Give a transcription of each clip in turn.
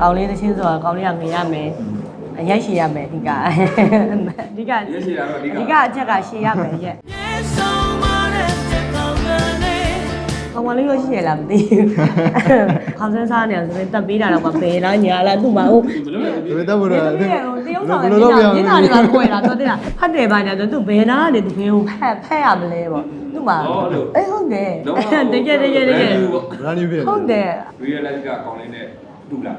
ကောင်းလေးသချင်းဆိုတာကောင်းလေးကငင်ရမယ်အရက်ရှည်ရမယ်အဓိကအဓိကရရှိတာတော့အဓိကအဓိကအချက်ကရှည်ရမယ်ရက်ကောင်းမလေးရောရှိရလားမသိဘူးခေါင်းစန်းစားနေအောင်ဆိုရင်တက်ပေးတာတော့မပယ်လားညာလားသူ့မှာဟုတ်ဘယ်လိုလဲဒီလိုတော့ဘယ်လိုတလဲကယ်ဟိုတရုပ်ဆောင်ဘယ်ကလိုမျလုပ်က်ပြနှာရမျက်မနှာလဲတွေပါခွဲတာတော့တဲ့လားဖတ်တယ်ပါညာဆိုသူဘယ်နာကနေသူဘယ်ကိုဖတ်ဖတ်ရမလဲပေါ့သူ့မှာအေးဟုတ်တယ်လုံးဝတကယ်တကယ်တကယ်ရန်ယူဖြစ်ဟုတ်တယ် real life ကကောင်းလေးနဲ့တူလား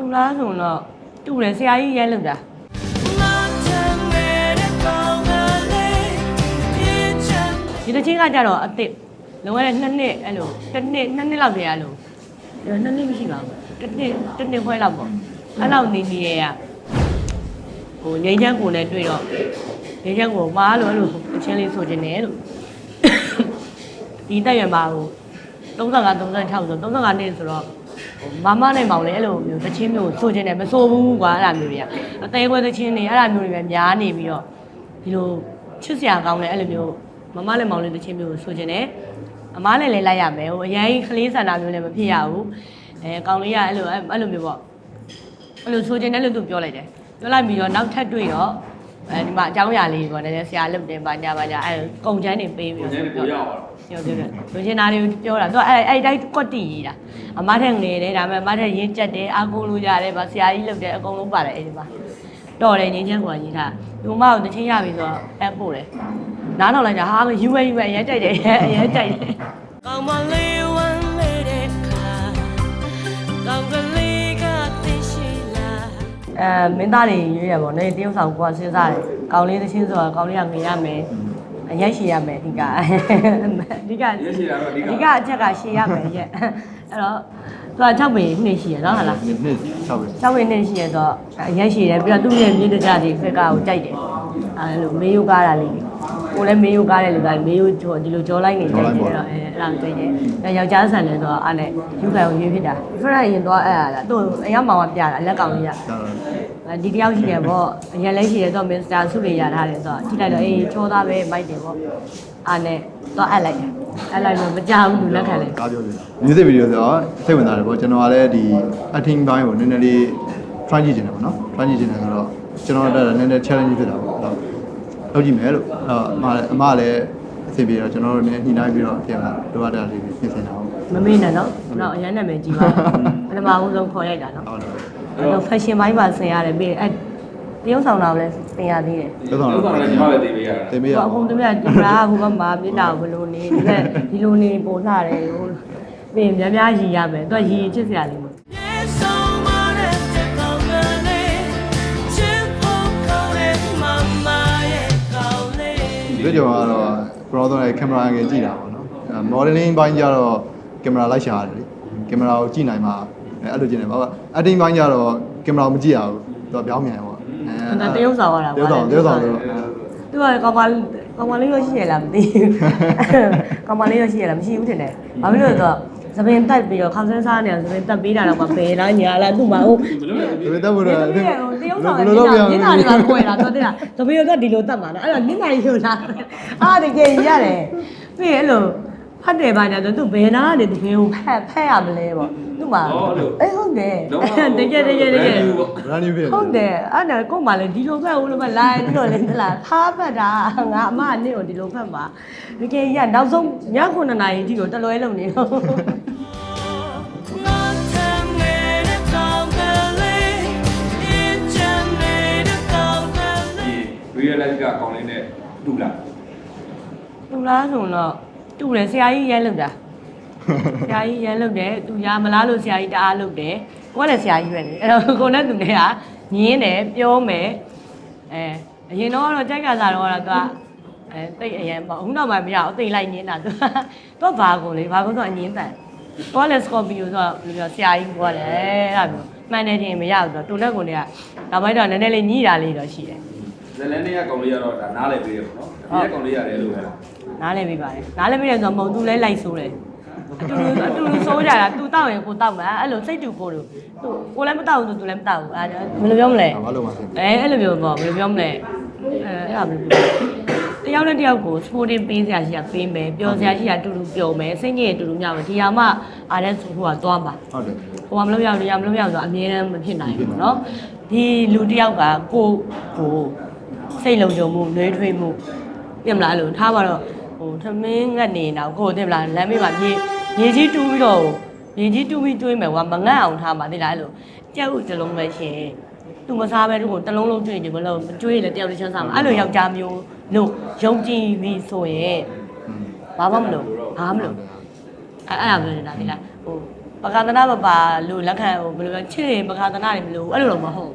သူလားဆိုတော့တူတယ်ဆရာကြီးရဲလောက်တာဒီတစ်ချင်းကကြတော့အစ်စ်လုံးဝနဲ့နှစ်နှစ်အဲ့လိုတစ်နှစ်နှစ်နှစ်လောက်တည်းအဲ့လိုနှစ်နှစ်မရှိပါဘူးတစ်နှစ်တစ်နှစ်ခွဲလောက်ပေါ့အဲ့လောက်နေနေရဟိုငိမ့်ချမ်းကိုနဲ့တွေ့တော့ငိမ့်ချမ်းကိုမားလို့အဲ့လိုအချင်းလေးဆိုခြင်းနဲ့လို့ဒီတက်ရွယ်မှာဟို35 36ဆို35နှစ်ဆိုတော့ မမနဲ့မောင်လည်းအဲ့လိုမျိုးသချင်းမျိုးဆိုချင်တယ်မဆိုဘူးကွာအဲ့လိုမျိုးတွေကအသေးခွဲသချင်းတွေအဲ့လိုမျိုးတွေပဲများနေပြီးတော့ဒီလိုချစ်စရာကောင်းတယ်အဲ့လိုမျိုးမမနဲ့မောင်လည်းသချင်းမျိုးဆိုချင်တယ်အမားနဲ့လည်းလိုက်ရမယ်ဟိုအရင်ကလေးဆန္ဒမျိုးလည်းမဖြစ်ရဘူးအဲကောင်းလေးကအဲ့လိုအဲ့လိုမျိုးပေါ့အဲ့လိုဆိုချင်တယ်လို့သူပြောလိုက်တယ်ပြောလိုက်ပြီးတော့နောက်ထပ်တွေ့တော့ အဲဒီမှာအကြောင်းအရာလေးပေါ့နည်းနည်းဆရာလုပ်တယ်ပါညာပါညာအဲကုံချမ်းတွေပေးပြီးကိုတော့ကျန်းကိုရောက်အောင်ပြောပြောပြောလူချင်းသားတွေကိုပြောတာသူကအဲ့အဲ့တိုင်းကွက်တီရေးတာအမထက်ငယ်တယ်ဒါပေမဲ့အမထက်ရင်းကြက်တယ်အကုန်လို့ရတယ်ဗာဆရာကြီးလုပ်တယ်အကုန်လုံးပါတယ်အဲ့ဒီမှာတော်တယ်ငင်းချမ်းကွာရေးတာလူမကိုတချင်းရပြီဆိုတော့အဲ့ပို့တယ်နားတော့လိုက်တာဟာယူဝဲယူဝဲအရင်ကြိုက်တယ်အရင်ကြိုက်တယ်ကောင်းမလေးဝမ်း အဲမင်းသားတွေရွေးရပါတော့နေတရုပ်ဆောင်ကွာစဉ်းစားတယ်ကောင်းလေးသချင်းဆိုတာကောင်းလေးကငင်ရမယ်အရက်ရှည်ရမယ်အဓိကအဓိကရရှိတာတော့အဓိကအဓိကအချက်ကရှည်ရမယ်ရက်အဲ့တော့သူက6ပေနှစ်ရှိရနော်ဟုတ်လားနှစ်6ပဲ6ပေနှစ်ရှိရတော့အရက်ရှည်တယ်ပြီးတော့သူ့ရဲ့မြေတကြတွေဖက်ကကိုကြိုက်တယ်အဲ့လိုမေးယိုကားတာလေး ကိုလည်းမေးယိုကားတဲ့လူကမေးယိုကြောဒီလိုကြောလိုက်နေကြတယ်တော့အဲအဲ့ဒါကြိုက်တယ်အဲယောက်ျားဆန်တယ်ဆိုတော့အဲ့နဲ့ယူခံကိုရွေးဖြစ်တာဖရက်ရင်တော့အဲ့ဒါသူ့အရောက်မောင်ကပြတာလက်ကောင်လေးကဒါတော့ဒီတယောက်ရှိတယ်ပေါ့အရင်လည်းရှိတယ်တော့မစ္စတာဆုတွေရထားတယ်ဆိုတော့ကြည့်လိုက်တော့အေးချောသားပဲမိုက်တယ်ပေါ့အားနဲ့တော့အပ်လိုက်တယ်အပ်လိုက်တော့မကြောက်ဘူးလူလက်ခံလိုက်ကားပြောပြတာ music video ဆိုတော့စိတ်ဝင်စားတယ်ပေါ့ကျွန်တော်ကလည်းဒီ acting ဘိုင်းကိုနည်းနည်းလေး try ကြည့်ချင်တယ်ပေါ့နော် try ကြည့်ချင်တယ်ဆိုတော့ကျွန်တော်တက်တာနည်းနည်း challenge ဖြစ်တာပေါ့အဲ့တော့ လုပ်ကြည့်မယ်လို့အဲ့တော့အမလည်းအမလည်းအဆင်ပြေတော့ကျွန်တော်တို့လည်းညှိနှိုင်းပြီးတော့ပြန်လာလိုအပ်တာလေးပြင်ဆင်တာပေါ့မမေ့နဲ့နော်တော့အရင်နာမည်ကြီးပါပထမဦးဆုံးခေါ်ရိုက်တာနော်ဟုတ်တယ်အဲ့တော့ fashion ဘိုင်းပါဆင်ရတယ်ပြီးအဲ့တရုပ်ဆောင်တာကိုလည်းဆင်ရသေးတယ်လောက်ဆောင်လောက်ဆောင်လည်းညီမပဲတင်ပေးရတာတင်ပေးရဟိုအောင်အခုတည်းကဒီမှာဟိုဘက်မှာပြတာဘလို့နေဒီကဒီလိုနေပုံလှတယ်ဟိုပြီးရင်များများရည်ရမယ်သူကရည်ချစ်စရာလေးမ တ်ဒီကြောင်ကတော့ brother ရဲ့ camera angle ကြည့်တာပေါ့နော်အဲ modeling ဘိုင်းကျတော့ camera လိုက်ရှာရတယ်လေ camera ကိုကြည့်နိုင်မှာအဲအဲ့လိုကြည့်နေပါဘာ acting ဘိုင်းကျတော့ camera ကိုမကြည့်ရဘူးသူကပြောင်းမြန်ပေါ့အဲဒါတရုပ်ဆောင်ရတာတရုပ်ဆောင်တရုပ်ဆောင်လို့သူကကောင်မကောင်မလေးရောရှိရလားမသိဘူးကောင်မလေးရောရှိရလားမရှိဘူးထင်တယ်ဘာဖြစ်လို့လဲဆိုတော့ သပင်တက်ပြီးတော့ခေါင်းစန်းစားနေအောင်သပင်တက်ပေးတာတော့မပယ်လားညာလားသူ့မှာဟုတ်ဘယ်လိုလဲဒီလိုတော့ဘယ်လိုတရုပ်ဆောင်ကမျက်နှာမျက်နှာတွေပါခွဲတာတော့တဲ့သပင်ကဒီလိုတက်မှာနော်အဲ့တော့မျက်နှာကြီးလို့လားအာတကယ်ကြီးရတယ်ပြီးရင်အဲ့လို ဖတ်တယ်ပါညာဆိုသူဘယ်နာကနေသူဘယ်ကိုဖတ်ဖတ်ရမလဲပေါ့သူ့မှာအေးဟုတ်တယ်လုံးဝတကယ်တကယ်တကယ်ပေါ့ brand new ဖြစ်ဟုတ်တယ်အဲ့ဒါကို့မှလည်းဒီလိုဖက်ဦးလို့မလာရင်တော့လည်းဟလာထားဖက်တာငါအမနဲ့ကိုဒီလိုဖက်မှာတကယ်ကြီးကနောက်ဆုံးည9နာရီဒီကိုတလွဲလုံးနေတော့ ဒီ real life ကကောင်းလေးနဲ့တူလားသူလားဆိုတော့ တူတယ်ဆရာကြီးရဲလောက်တာဆရာကြီးရဲလောက်တယ်သူရမလားလို့ဆရာကြီးတအားလောက်တယ်ကိုကလည်းဆရာကြီးပဲလေအဲ့တော့ကိုနဲ့သူနဲ့ကညင်းတယ်ပြောမယ်အဲအရင်တော့ကတော့ကြိုက်ကစားတော့ကတော့သူကအဲတိတ်အရင်ပေါ့အခုတော့မှမရအောင်တိတ်လိုက်ညင်းတာသူကသူကဘာကိုလေဘာကိုဆိုအငင်းတန်ကိုကလည်းစကော်ပီယိုဆိုတော့ဘယ်လိုပြောဆရာကြီးကိုကလည်းအဲ့ဒါမျိုးမှန်တယ်တင်မရဘူးဆိုတော့တူလက်ကိုတွေကနောက်ပိုင်းတော့နည်းနည်းလေးညှိတာလေးတော့ရှိတယ် ဇလန်နေရကောင်းလေးကတော့ဒါနားလည်ပေးရပေါ့နော်အပြည့်ကောင်းလေးရတယ်လို့ပဲလား နားလဲပေးပါတယ်နားလဲပေးတယ်ဆိုတော့မဟုတ်သူလဲလိုက်ဆိုးတယ်အတူတူအတူတူဆိုးကြတာသူတောက်ရင်ကိုတောက်မှာအဲ့လိုစိတ်တူကိုတူသူကိုလည်းမတောက်ဘူးသူလည်းမတောက်ဘူးအဲ့ဒါဘယ်လိုပြောမလဲ ဘာလို့မှသိ အဲအဲ့လိုမျိုးပေါ့ဘယ်လိုပြောမလဲအဲအဲ့ဒါဘယ်လိုပြောတယောက်နဲ့တယောက်ကို sporting ပေးစရာရှိတာပေးမယ်ပျော်စရာရှိတာတူတူပျော်မယ်စိတ်ညစ်ရတူတူမြောက်မယ်ဒီဟာမှအားတဲ့ဆိုဟိုကသွားမှာ ဟုတ်တယ် ဟိုကမလို့ရအောင်ဒီကမလို့ရအောင်ဆိုအမြဲတမ်းမဖြစ်နိုင်ဘူးเนาะဒီလူတစ်ယောက်ကကိုကို စိတ်လုံခြုံမှုနှွေးထွေးမှုပြင်မလားလို့ထားပါတော့ဟိုသမင်းငတ်နေတော့ကိုတင်မလားလမ်းမေးမှာမြေမြေကြီးတူးပြီးတော့မြေကြီးတူးပြီးတွေးမယ်ကွာမငတ်အောင်ထားမှာသိလားအဲ့လိုကြက်ဥတစ်လုံးပဲရှင်သူမစားပဲသူကိုတစ်လုံးလုံးကျွေးနေမလို့မကျွေးလေတယောက်တစ်ချမ်းစားမှာအဲ့လိုယောက်ျားမျိုးလို့ယုံကြည်ပြီးဆိုရင်ဘာမှမလုပ်ဘာမှမလုပ်အဲ့အဲ့ဒါပြောနေတာဒီလားဟိုပကာသနာမပါလို့လက်ခံဟိုဘယ်လိုလဲချစ်ရင်ပကာသနာတွေမလို့အဲ့လိုတော့မဟုတ်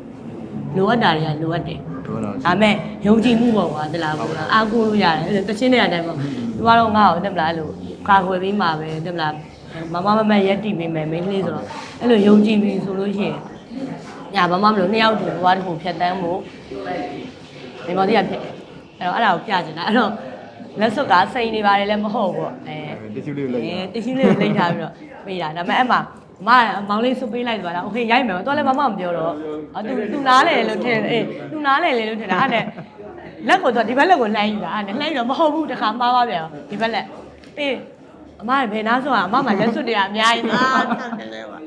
လိုအပ်တာတွေကလိုအပ်တယ် တော့တော့ဒါမဲ့ယုံကြည်မှုပေါ့ကွာဒီလားပေါ့အာကိုလို့ရတယ်အဲ့တချင်းတွေအတိုင်းပေါ့သူကတော့ငါ့ကိုတက်မလားအဲ့လိုကာကွယ်ပြီးမှာပဲတက်မလားမမမမရက်တီပေးမယ်မိန်းကလေးဆိုတော့အဲ့လိုယုံကြည်ပြီးဆိုလို့ရှိရင်ညာဘာမှမလို့နှစ်ယောက်တူဘွားတစ်ခုဖြတ်တန်းဖို့မိမော်တိရဖြစ်အဲ့တော့အဲ့ဒါကိုပြချင်တာအဲ့တော့လက်စွပ်ကစိန်နေပါတယ်လည်းမဟုတ်ဘူးပေါ့အဲတ िश ူးလေးကိုလိုက်အဲတရှိလေးကိုလိမ့်ထားပြီးတော့ပေးတာဒါပေမဲ့အဲ့မှာ မမောင်လေးစုပေးလိုက်သွားတာโอเคရိုက်မယ်တော့လည်းမမမပြောတော့အော်သူသူနားလေလို့ထင်အေးသူနားလေလေလို့ထင်တာအဲ့နဲ့လက်ကိုတော့ဒီဘက်လက်ကိုလှမ်းယူတာအဲ့နဲ့လှမ်းယူတော့မဟုတ်ဘူးတခါမှားပါပြန်ဒီဘက်လက်အေးအမဘယ်နာဆိုတာအမမှလက်စွပ်တွေကအများကြီးအာတယ်လေပါ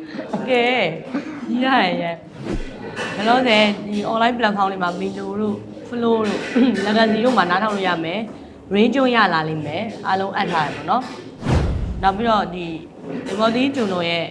ကဲကြီးရတယ်ရဲ့ဘယ်လို့လဲဒီ online platform တွေမှာမီလိုတို့ flow တို့ legacy တို့မှာနားထောင်လို့ရမယ် range ကျုံရလာလိမ့်မယ်အားလုံးအပ်ထားတယ်ပေါ့နော် နောက်ပြီးတော့ဒီဒီမော်ဒီဂျွန်တို့ရဲ့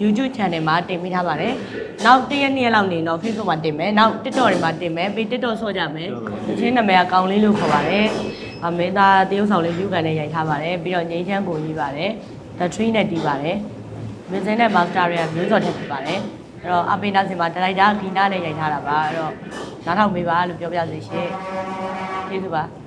YouTube channel မှာတင်ပေးထားပါတယ်။နောက်တစ်ရက်နှစ်ရက်လောက်နေတော့ Facebook မှာတင်မယ်။နောက် TikTok တွေမှာတင်မယ်။ပြီး TikTok ဆော့ကြမယ်။ဒီချင်းနာမည်ကကောင်းလေးလို့ခေါ်ပါတယ်။အမေသားတရုပ်ဆောင်လေး view ကန်နဲ့ရိုက်ထားပါတယ်။ပြီးတော့ငိမ့်ချမ်းကိုကြီးပါတယ်။ The Tree နဲ့တီးပါတယ်။မင်းစင်းနဲ့ Master တွေကမျိုးစော်ထက်ဖြစ်ပါတယ်။အဲ့တော့အပိနာစင်မှာဒရိုက်တာဂီနာနဲ့ရိုက်ထားတာပါ။အဲ့တော့နားထောင်ပေးပါလို့ပြောပြစေရှင်။ကျေးဇူးပါ။